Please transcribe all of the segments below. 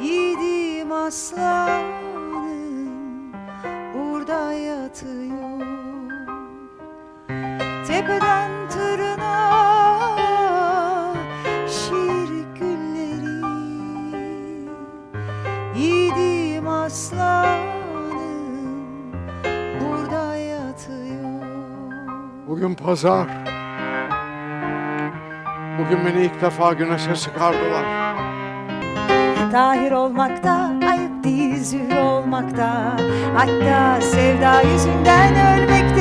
Yiğidim aslanım burada yatıyor Tepeden tırnağa şiir gülleri Yiğidim aslanım burada yatıyor Bugün pazar. Bugün beni ilk defa güneşe çıkardılar. Tahir olmakta ayıp değil zühre olmakta. Hatta sevda yüzünden ölmek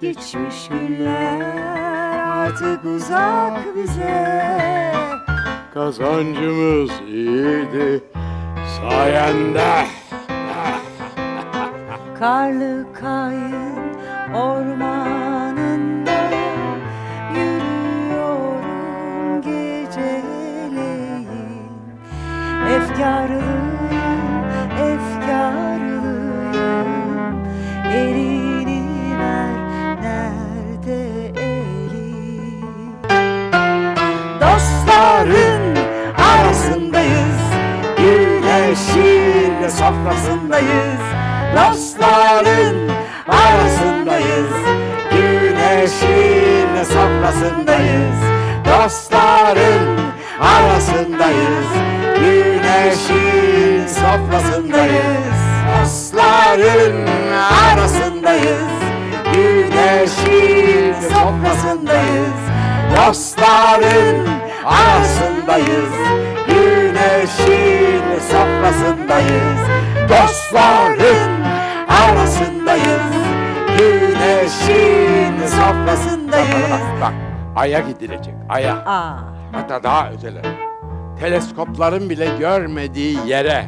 Geçmiş günler artık uzak bize Kazancımız iyiydi sayende. Karlı kayın ormanında Yürüyorum geceleyin Efkarlıyım, Güneşin sofrasındayız Dostların arasındayız. Güneşin sofrasındayız Dostların arasındayız. Güneşin sofrasındayız Dostların arasındayız. Güneşin sofrasındayız Dostların arasındayız sofrasındayız Dostların arasındayız Güneşin sofrasındayız Bak aya gidilecek aya. Aa, Hatta daha ötele. Teleskopların bile görmediği yere.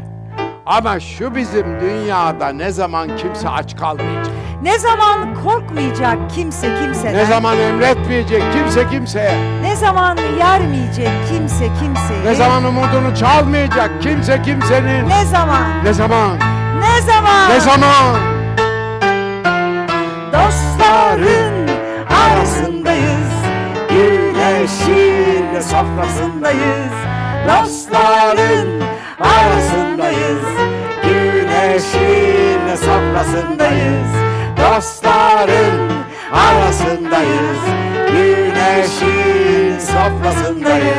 Ama şu bizim dünyada ne zaman kimse aç kalmayacak. Ne zaman korkmayacak kimse kimseden Ne zaman emretmeyecek kimse kimseye. Ne zaman yermeyecek kimse kimseyi Ne zaman umudunu çalmayacak kimse kimsenin. Ne zaman Ne zaman? Ne zaman Ne zaman? Dostların arasındayız Güneşin sofrasındayız Dostların arasındayız Güneşin sofrasındayız Dostların arasındayız. Güneşin sofrasındayız